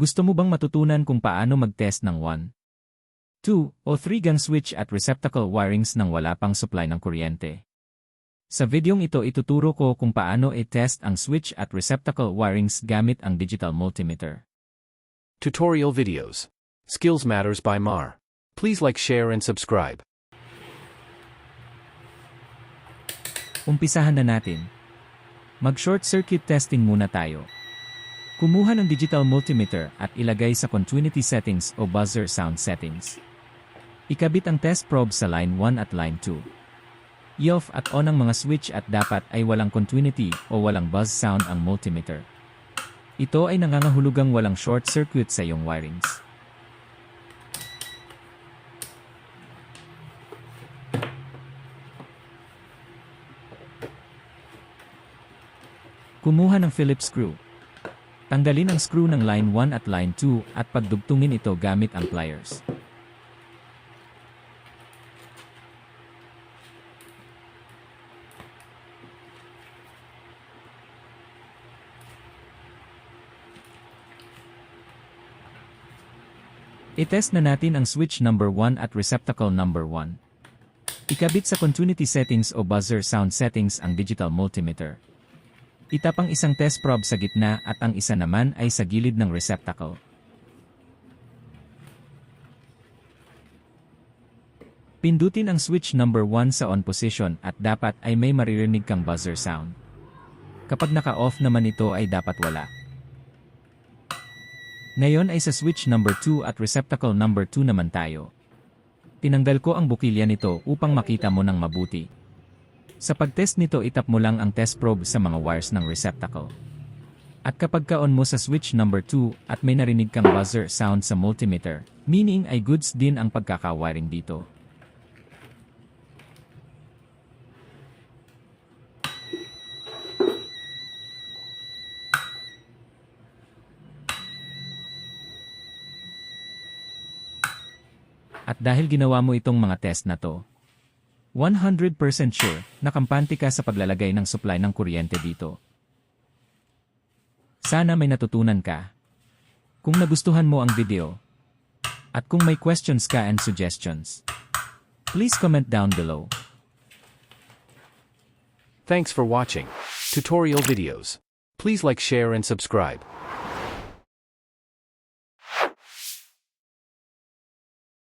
Gusto mo bang matutunan kung paano mag-test ng 1, 2, o 3 gang switch at receptacle wirings nang wala pang supply ng kuryente? Sa videong ito ituturo ko kung paano i-test ang switch at receptacle wirings gamit ang digital multimeter. Tutorial videos. Skills Matters by Mar. Please like, share, and subscribe. Umpisahan na natin. Mag-short circuit testing muna tayo. Kumuha ng digital multimeter at ilagay sa continuity settings o buzzer sound settings. Ikabit ang test probe sa line 1 at line 2. I-off at on ang mga switch at dapat ay walang continuity o walang buzz sound ang multimeter. Ito ay nangangahulugang walang short circuit sa iyong wirings. Kumuha ng Phillips screw. Tanggalin ang screw ng line 1 at line 2 at pagdugtungin ito gamit ang pliers. I-test na natin ang switch number 1 at receptacle number 1. Ikabit sa continuity settings o buzzer sound settings ang digital multimeter. Itap ang isang test probe sa gitna at ang isa naman ay sa gilid ng receptacle. Pindutin ang switch number 1 sa on position at dapat ay may maririnig kang buzzer sound. Kapag naka-off naman ito ay dapat wala. Ngayon ay sa switch number 2 at receptacle number 2 naman tayo. Tinanggal ko ang bukilya nito upang makita mo ng mabuti. Sa pagtest nito itap mo lang ang test probe sa mga wires ng receptacle. At kapag ka-on mo sa switch number 2 at may narinig kang buzzer sound sa multimeter, meaning ay goods din ang pagkakawiring dito. At dahil ginawa mo itong mga test na to, 100% sure na kampante ka sa paglalagay ng supply ng kuryente dito. Sana may natutunan ka. Kung nagustuhan mo ang video, at kung may questions ka and suggestions, please comment down below. Thanks for watching. Tutorial videos. Please like, share, and subscribe.